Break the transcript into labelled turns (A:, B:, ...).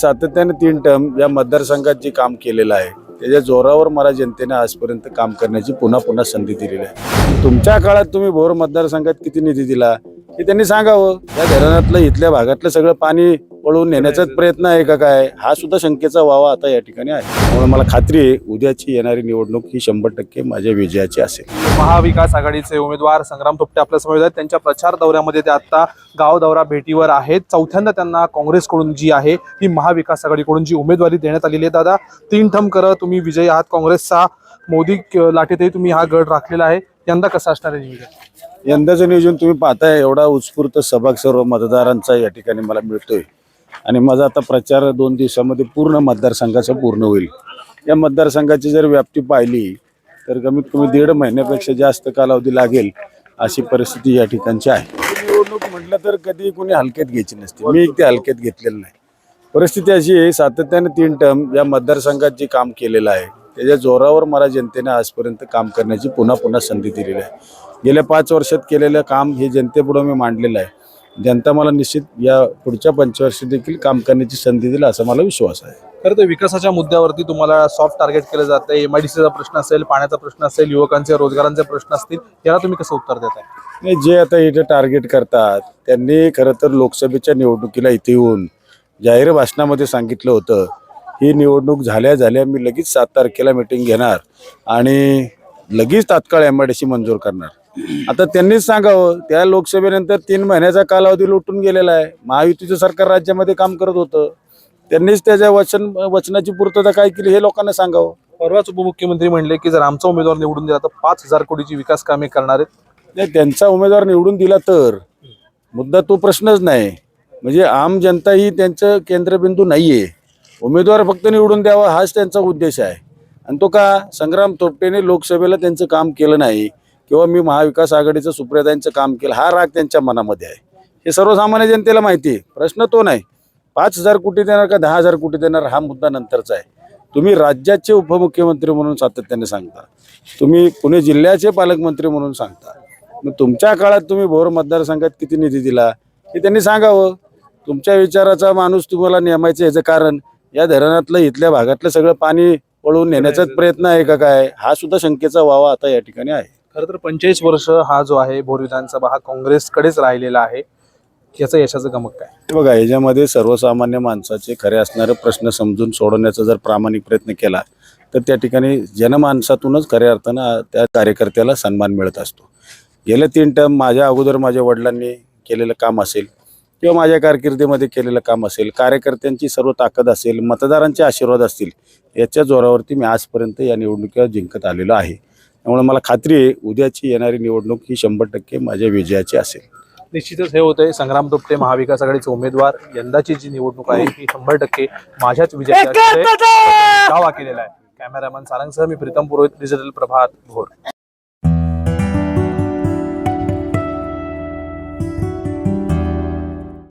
A: सातत्याने तीन टर्म या मतदारसंघात जे काम केलेलं आहे त्याच्या जोरावर मला जनतेने आजपर्यंत काम करण्याची पुन्हा पुन्हा संधी दिलेली आहे. तुमच्या काळात तुम्ही भोर मतदारसंघात किती निधी दिला? हे त्यांनी सांगावं. या धरणातलं इथल्या भागातलं सगळं पाणी पळवून नेण्याचाच प्रयत्न आहे का काय? हा सुद्धा शंकेचा वावा आता या ठिकाणी आहे. त्यामुळे मला खात्री आहे उद्याची येणारी निवडणूक ही शंभर टक्के माझ्या विजयाची असेल.
B: महाविकास आघाडीचे उमेदवार संग्राम थोपटे आपल्यासमोर आहेत. त्यांच्या प्रचार दौऱ्यामध्ये ते आता गाव दौरा भेटीवर आहेत. चौथ्यांदा त्यांना काँग्रेसकडून जी आहे ही महाविकास आघाडीकडून जी उमेदवारी देण्यात आलेली आहे. दादा तीन ठम करत तुम्ही विजयी आहात. काँग्रेसचा मोदी लाटेतही तुम्ही हा गड राखलेला आहे. यंदा कसं असणार आहे
A: यंदाचं नियोजन तुम्ही पाहताय एवढा उत्स्फूर्त सहभाग सर्व मतदारांचा या ठिकाणी मला मिळतोय. आणि माझा आता प्रचार दोन दिवसामध्ये पूर्ण मतदारसंघाचा पूर्ण होईल. या मतदारसंघाची जर व्याप्ती पाहिली तर कमीत कमी दीड महिन्यापेक्षा जास्त कालावधी लागेल अशी परिस्थिती या ठिकाणची आहे. निवडणूक म्हटलं तर कधी कोणी हलक्यात घ्यायची नसते. मी ते हलक्यात घेतलेलं नाही. परिस्थिती अशी आहे सातत्याने तीन टर्म या मतदारसंघात जे काम केलेलं आहे त्याच्या जोरावर मला जनतेने आजपर्यंत काम करण्याची पुन्हा पुन्हा संधी दिलेली आहे. गेल्या पाच वर्षात केलेलं काम हे जनतेपुढं मी मांडलेलं आहे. जनता मला निश्चित या पुढच्या पंचवर्षी देखील काम करण्याची संधी दिली असा मला विश्वास आहे.
B: खरं तर विकासाच्या मुद्द्यावरती तुम्हाला सॉफ्ट टार्गेट केलं जातं. एमआयडीसीचा प्रश्न असेल पाण्याचा प्रश्न असेल युवकांचे रोजगारांचे प्रश्न असतील याला तुम्ही कसं उत्तर देताय?
A: नाही जे आता इथे टार्गेट करतात त्यांनी खरं तर लोकसभेच्या निवडणुकीला इथे येऊन जाहीर भाषणामध्ये सांगितलं होतं. ही निवडणूक झाल्या झाल्या मी लगेच सात तारखेला मिटिंग घेणार आणि लगेच तात्काळ एम आय डी सी मंजूर करणार. आता त्यांनीच सांगावं त्या लोकसभेनंतर तीन महिन्याचा कालावधी लुटून गेलेला आहे. महायुतीचं सरकार राज्यामध्ये काम करत होतं. त्यांनीच त्याच्या वचन वचनाची पूर्तता काय केली हे लोकांना सांगावं.
B: परवाच उपमुख्यमंत्री म्हणले की जर आमचा उमेदवार निवडून दिला तर पाच हजार कोटीची विकास कामे करणार आहेत.
A: नाही त्यांचा उमेदवार निवडून दिला तर मुद्दा तो प्रश्नच नाही. म्हणजे आम जनता ही त्यांचं केंद्रबिंदू नाही आहे उमेदवार फक्त निवडून द्यावा हाच त्यांचा उद्देश आहे. आणि तो का संग्राम थोपटेने लोकसभेला त्यांचं काम केलं नाही किंवा मी महाविकास आघाडीचं सुप्रियातांचं काम केलं हा राग त्यांच्या मनामध्ये आहे. हे सर्वसामान्य जनतेला माहिती आहे. प्रश्न तो नाही. पाच हजार कोटी देणार का दहा हजार कोटी देणार हा मुद्दा नंतरचा आहे. तुम्ही राज्याचे उपमुख्यमंत्री म्हणून सातत्याने सांगता. तुम्ही पुणे जिल्ह्याचे पालकमंत्री म्हणून सांगता. मग तुमच्या काळात तुम्ही भोर मतदारसंघात किती निधी दिला हे त्यांनी सांगावं. तुमच्या विचाराचा माणूस तुम्हाला नेमायचं याचं कारण. या धरणातलं इथल्या भागातलं सगळं पाणी पळवून नेण्याचाच प्रयत्न आहे का काय? हा सुद्धा शंकेचा वावा आता या ठिकाणी आहे.
B: खरं तर पंचेचाळीस वर्ष हा जो आहे भोर विधानसभा हा काँग्रेसकडेच राहिलेला आहे. याचं यशाचं गमक काय?
A: बघा याच्यामध्ये सर्वसामान्य माणसाचे खरे असणारे प्रश्न समजून सोडवण्याचा जर प्रामाणिक प्रयत्न केला तर त्या ठिकाणी जनमानसातूनच खऱ्या अर्थानं त्या कार्यकर्त्याला सन्मान मिळत असतो. गेल्या तीन टर्म माझ्या अगोदर माझ्या वडिलांनी केलेलं काम असेल किंवा माझ्या कारकिर्दीमध्ये केलेलं काम असेल कार्यकर्त्यांची सर्व ताकद असेल मतदारांचे आशीर्वाद असतील याच्या जोरावरती मी आजपर्यंत या निवडणुकीला जिंकत आलेलो आहे. त्यामुळे मला खात्री आहे उद्याची येणारी निवडणूक ही शंभर टक्के माझ्या विजयाची असेल.
B: निश्चितच हे होतंय. संग्राम दुपटे महाविकास आघाडीचे उमेदवार यंदाची जी निवडणूक आहे ही शंभर टक्के माझ्याच विजयाची. दावा केलेला आहे. कॅमेरामॅन सारंगसह मी प्रीतम पुरोहित डिजिटल प्रभात भोर.